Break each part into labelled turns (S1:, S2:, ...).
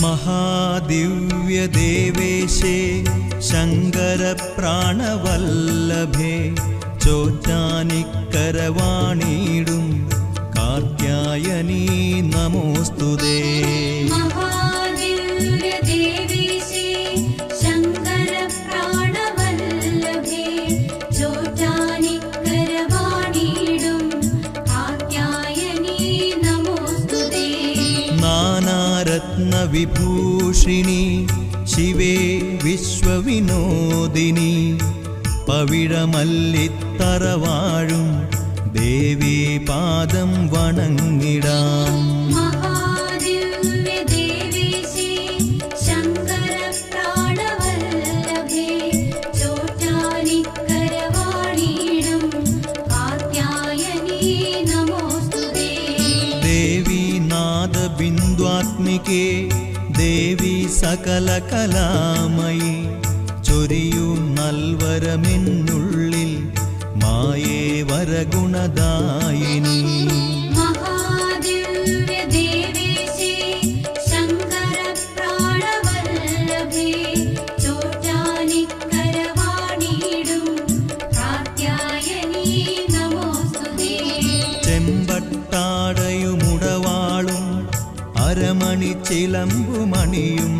S1: महादिव्यदेवेशे शङ्करप्राणवल्लभे
S2: चोचानिकरवाणीडुं कात्यायनी नमोऽस्तु दे विभूषिणि शिवे विश्वविनोदिनि पविळमल्लित्तरवाळुं देवी
S1: पादं वणङ्गिडाम् സകല കലാമയി ചൊരിയും നൽവരമിന്നുള്ളിൽ മായേ വരഗുണദായിനി. ചെമ്പട്ടാടയുമുടവാളും അരമണി ചിലമ്പുമണിയും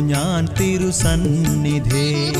S1: ഞാൻ തിരുസന്നിധേ.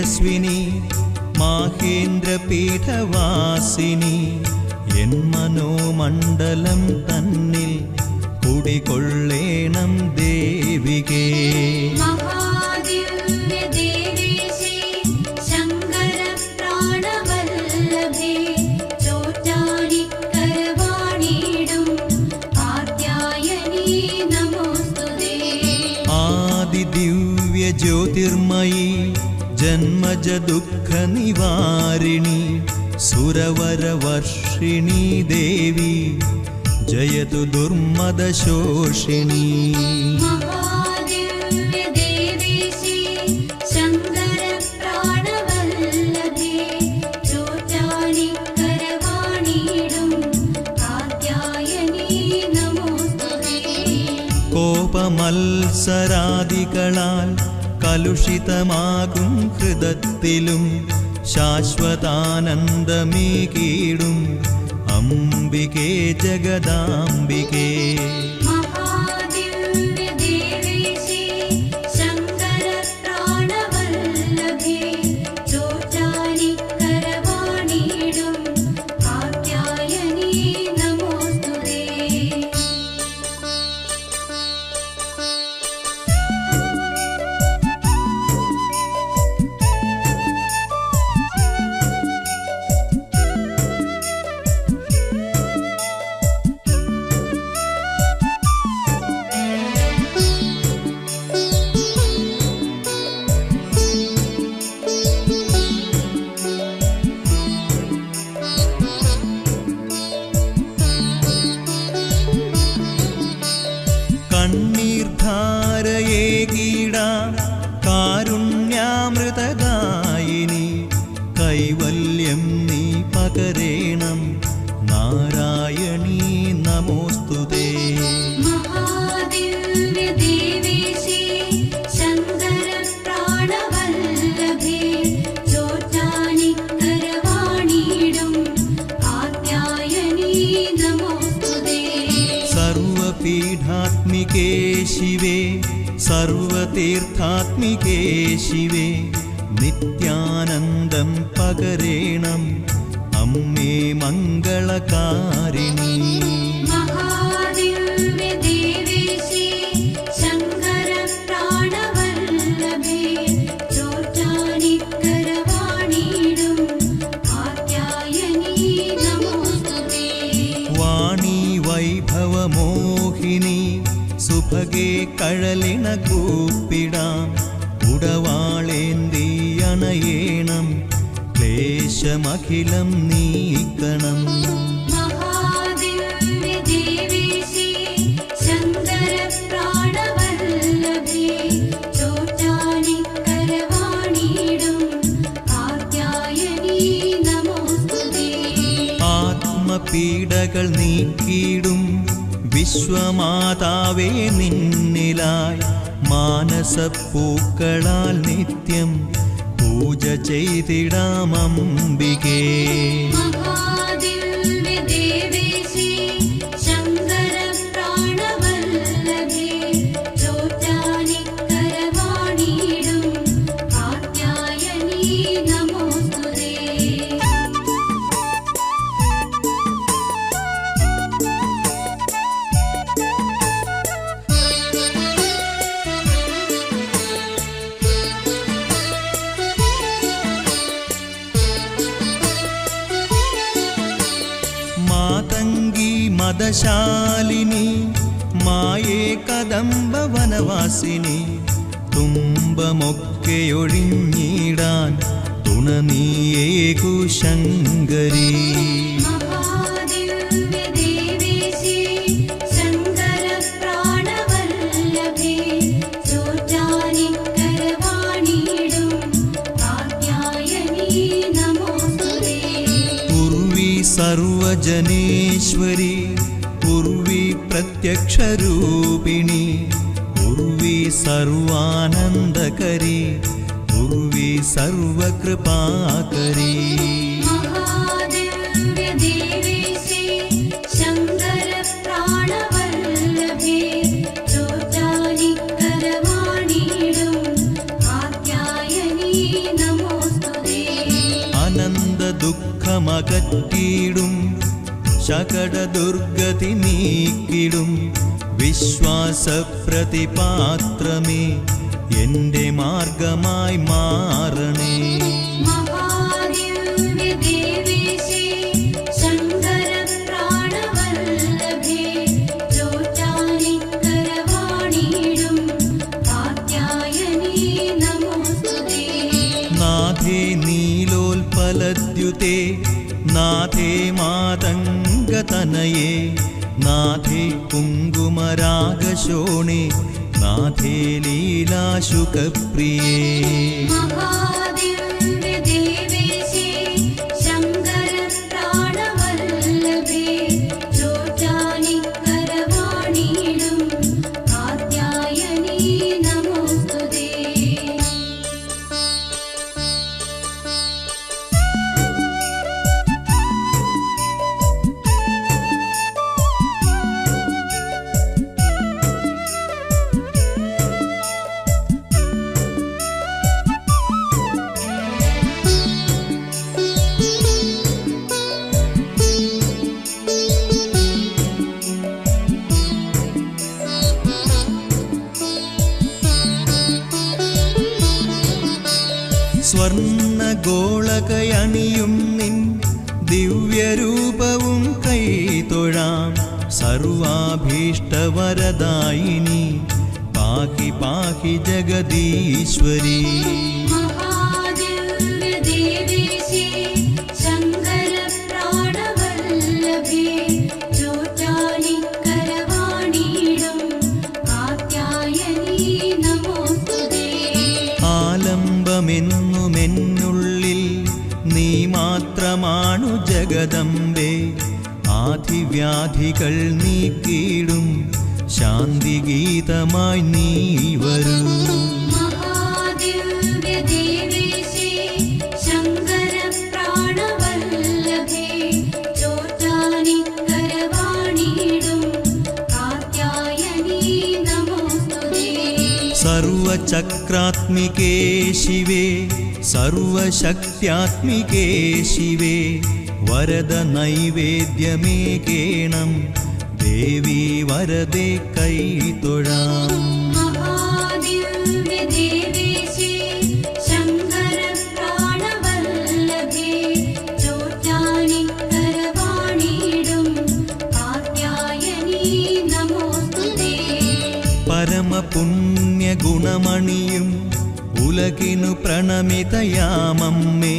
S2: तेजस्विनी माहेन्द्रपीठवासिनि यन्मनोमण्डलं तन्निल्
S1: कुडिकोळ्ळेणं देविगे ജന്മജ ദുഃഖ നിവാരിണി സുരവരവർഷിണി ദേവി ജയതു
S2: ദുർമദശോഷിണി.
S1: കോപമത്സരാദികളാൽ കലുഷിതമാകും ഹൃദത്തിലും ശാശ്വതാനന്ദമേകീടും അംബികേ ജഗദാംബികേ. സർവതീർത്ഥാത്മികേ ശിവേ നിത്യാനന്ദം പകരേണം അമ്മേ മംഗളകാരിണി. സുഭഗേ കഴലിണ കൂപ്പിടാം. ഉടവാളേന്തി അണയേണം. ക്ലേശമഖിലം നീക്കണം. വിശ്വമാതാവേ നിന്നിലായി മാനസപ്പൂക്കളാൽ നിത്യം പൂജ ചെയ്തിടാം അംബികേ. జ్ఞానశాలిని മായേ കദംബ വനവാസിനി തുമ്പമൊക്കെയൊഴിഞ്ഞിടാൻ
S2: തുണ നീയേകു
S1: ശങ്കരീ സർവജനേശ്വരീ പ്രത്യക്ഷരൂപിണി ഉർവി സർവാനന്ദകരി ഉർവി സർവകൃപാകരി
S2: महादिव्यदेवेशे शङ्करप्राणवल्लभे चोट्टानिकरवाणीडुं कात्यायनी नमोऽस्तु ते
S1: അനന്ത ദുഃഖമകറ്റിയിടും ശകട ദുർഗതി നീക്കിടും വിശ്വാസപ്രതിപാത്രമേ എന്റെ മാർഗമായി മാറണേ. നാഥേ നീലോൽപലദ്യുതേ നാഥേ മാ മാതംഗതനയേ നാഥേ കുങ്കുമരാഗശോണേ നാഥേ ലീലാശുകപ്രിയേ സർവാഭീഷ്ടവരദായിനി പാഹി പാഹി ജഗദീശ്വരി. ആലംബമെന്നുമെന്നുള്ളിൽ നീ മാത്രമാണു ജഗദംബ. ആധിവ്യാധികൾ നീക്കിയിടും ശാന്തി ഗീതമായി നീ വരൂ सर्वचक्रात्मिके शिवे सर्वशक्त्यात्मिके शिवे വരദ നൈവേദ്യമേകേണം ദേവി വരദേ
S2: കൈ തൊഴാം
S1: പരമപുണ്യഗുണമണിയും ഉലകിനു പ്രണമിതയാമമ്മേ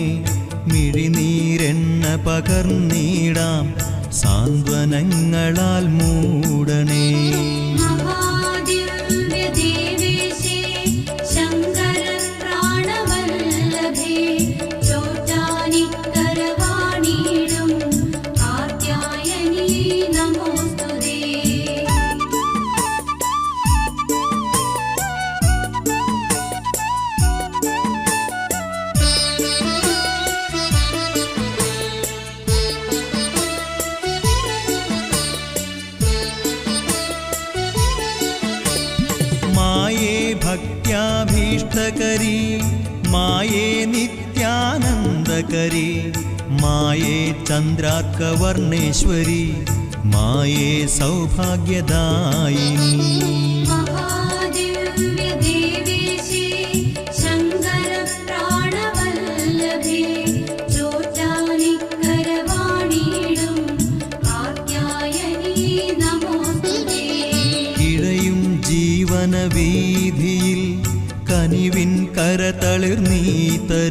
S1: മിഴിനീരെണ്ണ പകർന്നീടാം സാന്ത്വനങ്ങളാൽ മൂടണേ. ചന്ദ്രാർക്കവർണേശ്വരി മായേ സൗഭാഗ്യദായിനി. കനിവിൻ കരതളിർ നീ തരും.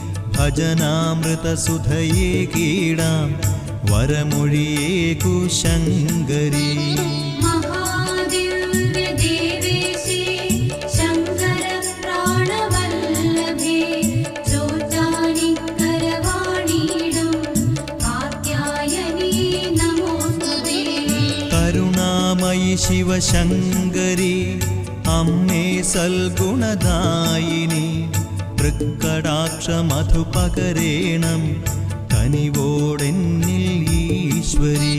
S1: ഭജനാമൃതസുധയേ കീടാം വരമൊഴിയേകു ശങ്കരീ ശിവശങ്കരി അമ്മേ സൽഗുണദായിനി. തൃക്കടാക്ഷമധുപകരേണം കനിവോടെന്നിൽ ഈശ്വരീ.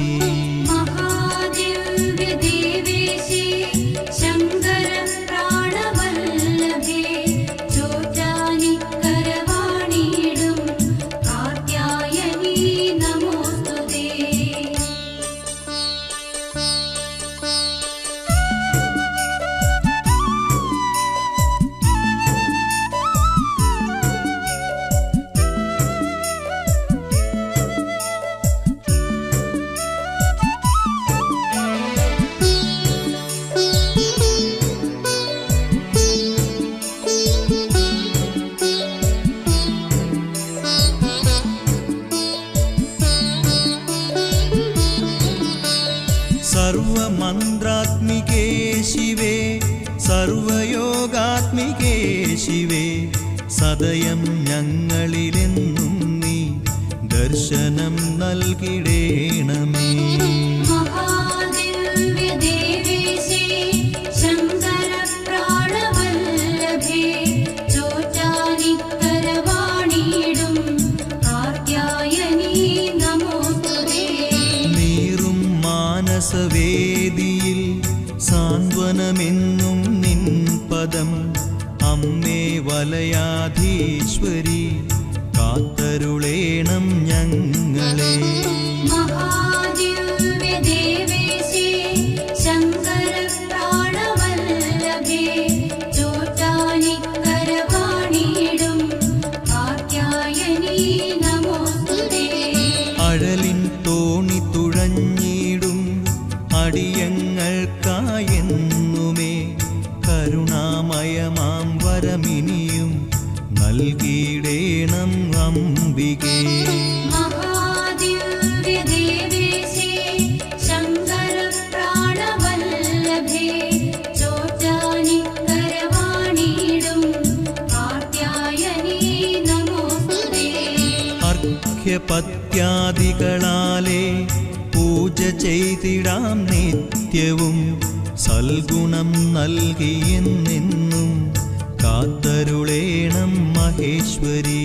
S1: വലയാധീശ്വരി കാത്തരുളേണം ഞങ്ങളെ. അഴലിൻ തോണി തുഴഞ്ഞിടും അടിയങ്ങൾ നൽകിയിടേണം അംബികേ പത്യാദികളാലെ പൂജ ചെയ്തിടാം നിത്യവും സൽഗുണം നൽകിയെന്നെന്നും കാത്തരുളേണം മഹേശ്വരി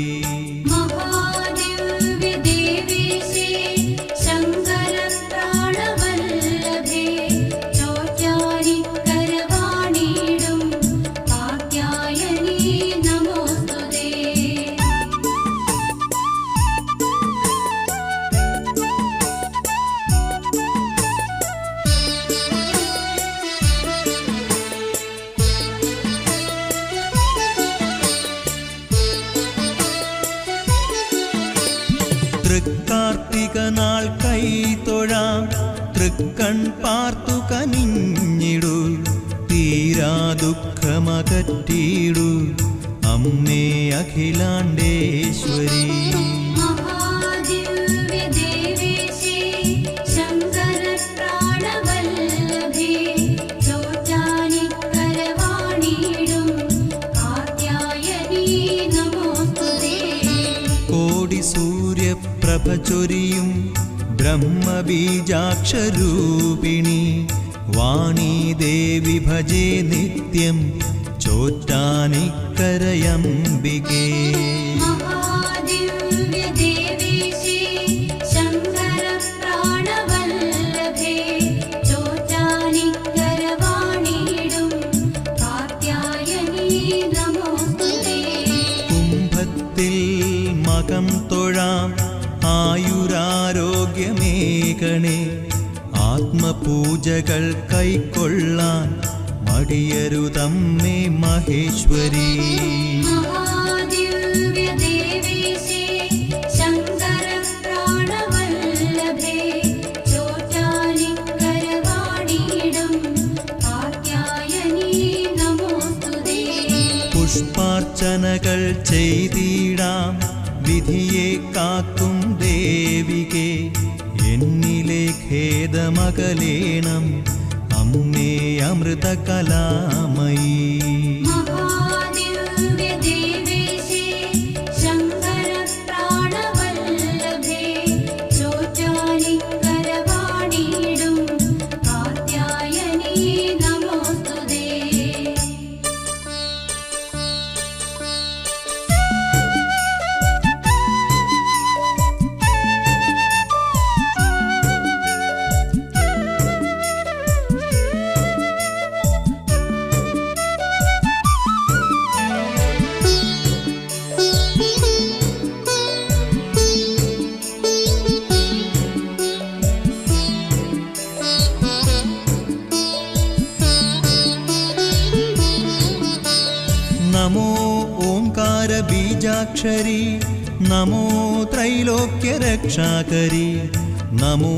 S1: തൃക്കൺ പാർത്തു കനിഞ്ഞിടു തീരാ ദുഃഖമകറ്റിയിടു. അമ്മേ അഖിലാണ്ടേശ്വരി. കോടി സൂര്യപ്രഭ ചൊരിയും ബ്രഹ്മബീജാക്ഷരൂപിണി വാണീ ദേവി ഭജേ നിത്യം ചോറ്റാനിക്കരയംബികേ പൂജകൾ കൈക്കൊള്ളാൻ മടിയരുതമ്മേ മഹേശ്വരി. പുഷ്പാർച്ചനകൾ ചെയ്തിടാം വിധിയെ കാക്കും ദേവികേ. എന്നിലെ ഖേദമകലേണം അമ്മേ അമൃതകലാമയീ. നമോ ത്രൈലോക്യരക്ഷാകരി നമോ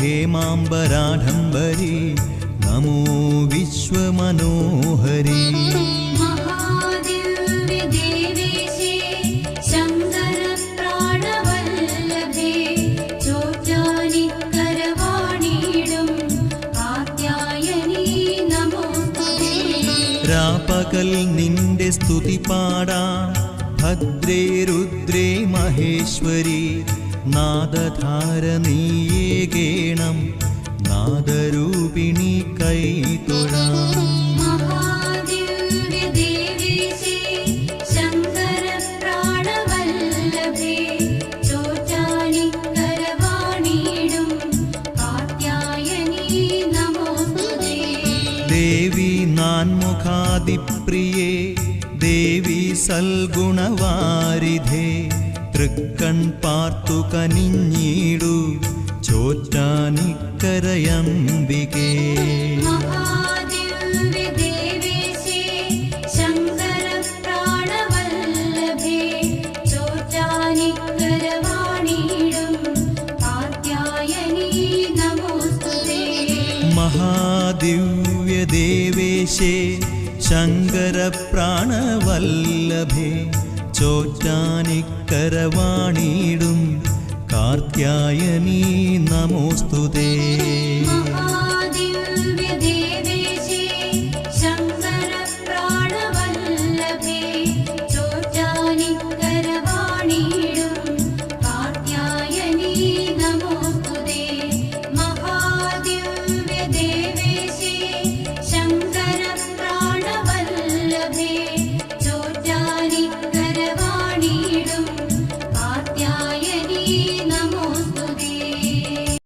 S1: ഹേമാംബരാഢംബരി നമോ വിശ്വമനോഹരി. രാപ്പകൽ നിന്റെ സ്തുതി പാടാം ഭദ്രേ രുദ്രേ മഹേശ്വരി നാദധാരനീയേകേണം നാദരൂപിണി
S2: കൈതൊഴാം
S1: ദേവി നാൻമുഖാദിപ്രിയേ தேவி സൽഗുണവാരിധേ തൃക്കൺ പാർത്തു കനിഞ്ഞീടു ചോറ്റാനിക്കരയംബികേ മഹാദിവ്യദേവേശേ ശങ്കരപ്രാണവല്ലഭേ ചോറ്റാനിക്കരവാണിടും കാർത്യായനീ നമോസ്തുതേ.